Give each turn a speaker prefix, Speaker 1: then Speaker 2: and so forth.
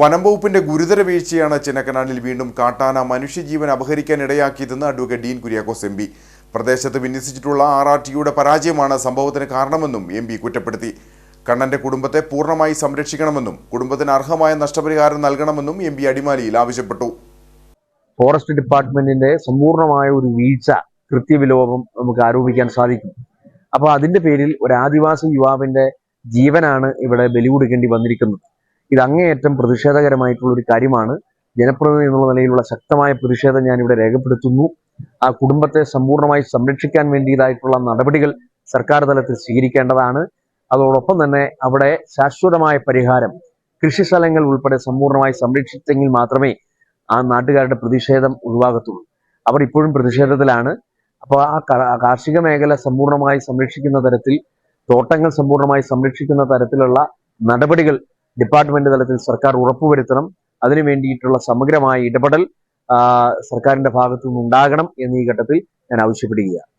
Speaker 1: വനം വകുപ്പിന്റെ ഗുരുതര വീഴ്ചയാണ് ചിന്നക്കനാലിൽ വീണ്ടും കാട്ടാന മനുഷ്യജീവൻ അപഹരിക്കാൻ ഇടയാക്കിയതെന്ന് അഡ്വക്കേറ്റ് ഡീൻ കുര്യാക്കോസ് എം പ്രദേശത്ത് വിന്യസിച്ചിട്ടുള്ള ആർ ആർ ടിയുടെ പരാജയമാണ് സംഭവത്തിന് കാരണമെന്നും എം പി കുറ്റപ്പെടുത്തി. കണ്ണന്റെ കുടുംബത്തെ പൂർണമായി സംരക്ഷിക്കണമെന്നും കുടുംബത്തിന് അർഹമായ നഷ്ടപരിഹാരം നൽകണമെന്നും എം പി അടിമാലിയിൽ ആവശ്യപ്പെട്ടു.
Speaker 2: ഫോറസ്റ്റ് ഡിപ്പാർട്ട്മെന്റിന്റെ സമ്പൂർണമായ ഒരു വീഴ്ച കൃത്യവിലോപം നമുക്ക് ആരോപിക്കാൻ സാധിക്കും. അപ്പോൾ അതിന്റെ പേരിൽ ഒരു ആദിവാസി യുവാവിന്റെ ജീവനാണ് ഇവിടെ ബലി കൊടുക്കേണ്ടി വന്നിരിക്കുന്നത്. ഇത് അങ്ങേയറ്റം പ്രതിഷേധകരമായിട്ടുള്ള ഒരു കാര്യമാണ്. ജനപ്രതിനിധി എന്നുള്ള നിലയിലുള്ള ശക്തമായ പ്രതിഷേധം ഞാൻ ഇവിടെ രേഖപ്പെടുത്തുന്നു. ആ കുടുംബത്തെ സമ്പൂർണമായി സംരക്ഷിക്കാൻ വേണ്ടിയതായിട്ടുള്ള നടപടികൾ സർക്കാർ തലത്തിൽ സ്വീകരിക്കേണ്ടതാണ്. അതോടൊപ്പം തന്നെ അവിടെ ശാശ്വതമായ പരിഹാരം കൃഷി സ്ഥലങ്ങൾ ഉൾപ്പെടെ സമ്പൂർണമായി സംരക്ഷിച്ചെങ്കിൽ മാത്രമേ ആ നാട്ടുകാരുടെ പ്രതിഷേധം ഒഴിവാകത്തുള്ളൂ. അവർ ഇപ്പോഴും പ്രതിഷേധത്തിലാണ്. അപ്പോൾ ആ കാർഷിക മേഖല സമ്പൂർണമായി സംരക്ഷിക്കുന്ന തരത്തിൽ തോട്ടങ്ങൾ സമ്പൂർണമായി സംരക്ഷിക്കുന്ന തരത്തിലുള്ള നടപടികൾ ഡിപ്പാർട്ട്മെന്റ് തലത്തിൽ സർക്കാർ ഉറപ്പുവരുത്തണം. അതിനു വേണ്ടിയിട്ടുള്ള സമഗ്രമായ ഇടപെടൽ സർക്കാരിന്റെ ഭാഗത്തു നിന്നുണ്ടാകണം എന്നീ ഘട്ടത്തിൽ ഞാൻ ആവശ്യപ്പെടുകയാണ്.